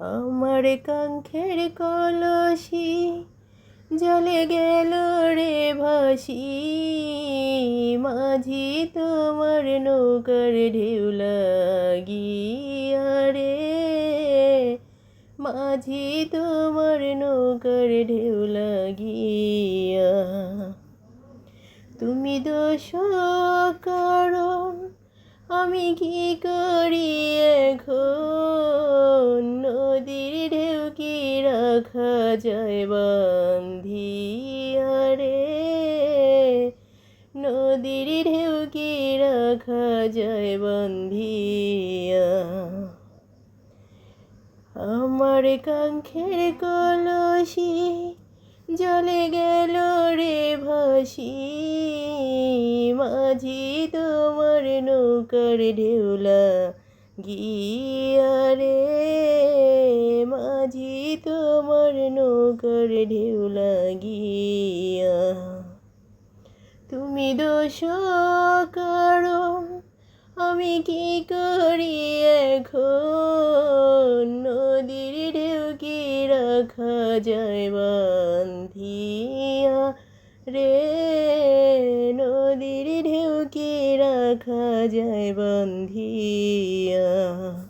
আমার কাঙ্ক্ষের কলসি জলে গেল রে ভাসি। মাঝি তোমার নৌকার ঢেউ লাগিয়া রে। মাঝি তোমার নৌকার ঢেউ লাগিয়া। তুমি দোষ কারণ আমি কি করি এখন? রাখা যায় বান্ধিয়া রে নদীর ঢেউ কি রাখা যায় বান্ধিয়া? আমার কাঙ্ক্ষের কলসি জলে গেল রে ভাসি। মাঝি তোমার নৌকার ঢেউলা গিয়া রে মাঝি তোমার নৌকার ঢেউ লাগিয়া। তুমি দোষ কারণ আমি কি করি এখন? নদীর ঢেউ কি রাখা যায় বান্ধিয়া রে। নদীর ঢেউ কি রাখা যায় বান্ধিয়া।